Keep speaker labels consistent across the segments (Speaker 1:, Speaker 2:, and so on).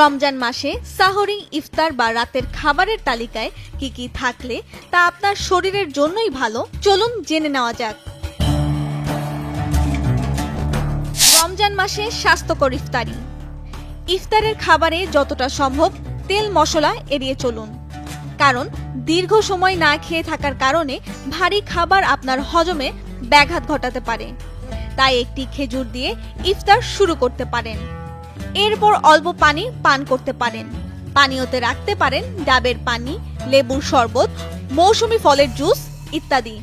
Speaker 1: রমজান মাসে সাহরি, ইফতার বা রাতের খাবারের তালিকায় কি কি থাকলে তা আপনার শরীরের জন্যই ভালো? চলুন জেনে নেওয়া যাক। রমজান মাসে স্বাস্থ্যকর ইফতারি। ইফতারের খাবারে যতটা সম্ভব তেল মশলা এড়িয়ে চলুন। কারণ দীর্ঘ সময় না খেয়ে থাকার কারণে ভারী খাবার আপনার হজমে ব্যাঘাত ঘটাতে পারে। তাই একটি খেজুর দিয়ে ইফতার শুরু করতে পারেন। এরপর অল্প পানি পান করতে পারেন। পানীয়তে রাখতে পারেন ডাবের পানি, লেবুর শরবত, মৌসুমী ফলের জুস ইত্যাদি।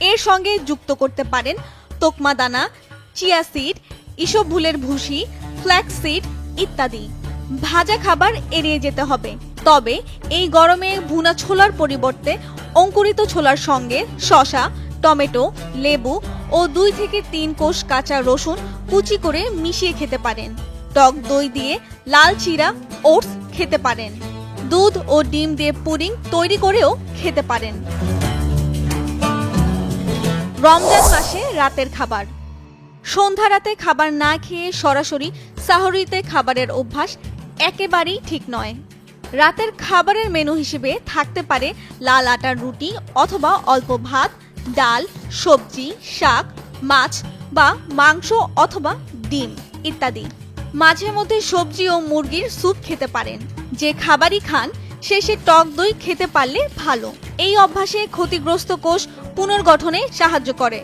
Speaker 1: এর সঙ্গে যুক্ত করতে পারেন তোকমা দানা, চিয়া সিড ইসবভুলের ভুসি ফ্ল্যাক্স সিড ইত্যাদি। ভাজা খাবার এড়িয়ে যেতে হবে। তবে এই গরমে ভুনা ছোলার পরিবর্তে অঙ্কুরিত ছোলার সঙ্গে শশা টমেটো, লেবু ও দুই থেকে তিন কোষ কাঁচা রসুন কুচি করে মিশিয়ে খেতে পারেন। টক দই দিয়ে লাল চিরা, ওটস খেতে পারেন। দুধ ও ডিম দিয়ে পুডিং তৈরি করেও খেতে পারেন। রমজান মাসে রাতের খাবার। সন্ধ্যা রাতে খাবার না খেয়ে সরাসরি সাহরিতে খাবারের অভ্যাস একেবারেই ঠিক নয়। রাতের খাবারের মেনু হিসেবে থাকতে পারে লাল আটার রুটি অথবা অল্প ভাত, ডাল, সবজি, শাক, মাছ বা মাংস অথবা ডিম ইত্যাদি। মাঝে মধ্যে সবজি ও মুরগির স্যুপ খেতে পারেন। যে খাবারই খান শেষে টক দই খেতে পারলে ভালো। এই অভ্যাসে ক্ষতিগ্রস্ত কোষ পুনর্গঠনে সাহায্য করে।